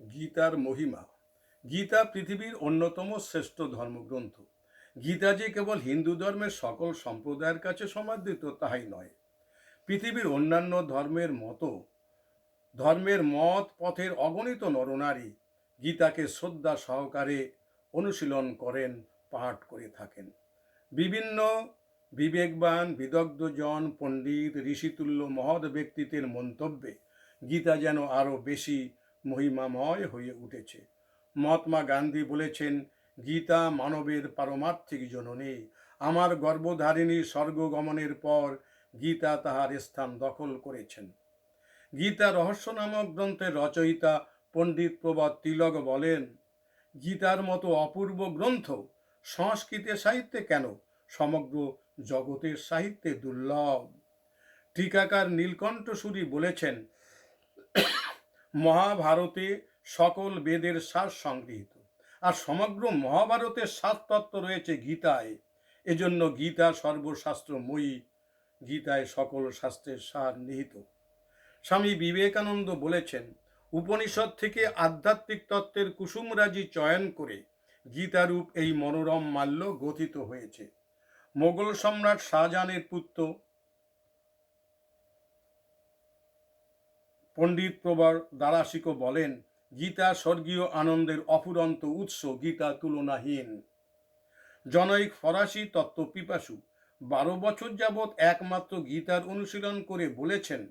গীতার মহিমা। গীতা পৃথিবীর অন্যতম শ্রেষ্ঠ ধর্মগ্রন্থ। গীতা যে কেবল হিন্দু ধর্মের সকল সম্প্রদায়ের কাছে সমাদৃত তাই নয়। পৃথিবীর অন্যান্য ধর্মের মতো, ধর্মের মত পথের অগণিত নরনারী গীতাকে শ্রদ্ধা সহকারে অনুশীলন করেন, পাঠ করে থাকেন। বিভিন্ন বিবেকবান, বিদগ্ধজন, পণ্ডিত, ঋষিতুল্য, মহৎ ব্যক্তিত্বের মন্তব্যে গীতা যেন আরও বেশি মহিমাময় হয়ে উঠেছে। মহাত্মা গান্ধী বলেছেন, গীতা মানবের পারমার্থিক জননী। আমার গর্ভধারিণী স্বর্গগমনের পর গীতা তাহার স্থান দখল করেছেন। গীতা রহস্য নামক গ্রন্থের রচয়িতা পণ্ডিত প্রবাদ তিলক বলেন, গীতার মতো অপূর্ব গ্রন্থ সংস্কৃতের সাহিত্যে কেন? সমগ্র জগতের সাহিত্যে দুর্লভ। টিকাকার নীলকণ্ঠ সুরি বলেছেন মহাভারতে সকল বেদের সার সংগৃহীত। আর সমগ্র মহাভারতের সাত তত্ত্ব রয়েছে গীতায়। এজন্য গীতা সর্বশাস্ত্রময়ী, গীতায় সকল শাস্ত্রের সার নিহিত। স্বামী বিবেকানন্দ বলেছেন, উপনিষদ থেকে আধ্যাত্মিক তত্ত্বের কুসুমরাজি চয়ন করে গীতারূপ এই মনোরম মাল্য গঠিত হয়েছে। মোগল সম্রাট শাহজাহানের পুত্র পণ্ডিত প্রবর দারাশিকো বলেন, গীতা স্বর্গীয় আনন্দের অফুরন্ত উৎস গীতা তুলনাহীন। জনৈক ফরাসি তত্ত্ব পিপাসু বারো বছর যাবৎ একমাত্র গীতার অনুশীলন করে বলেছেন,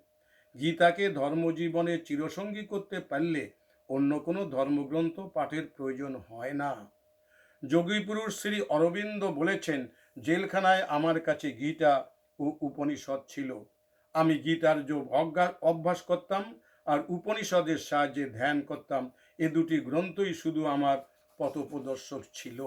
গীতাকে ধর্মজীবনে চিরসঙ্গী করতে পারলে অন্য কোনো ধর্মগ্রন্থ পাঠের প্রয়োজন হয় না। যোগীপুরুষ শ্রী অরবিন্দ বলেছেন, জেলখানায় আমার কাছে গীতা ও উপনিষদ ছিল। আমি গীতার যোগ অভ্যাস করতাম আর উপনিষদের সাহায্যে ধ্যান করতাম, এ দুটি গ্রন্থই শুধু আমার পথপ্রদর্শক ছিল।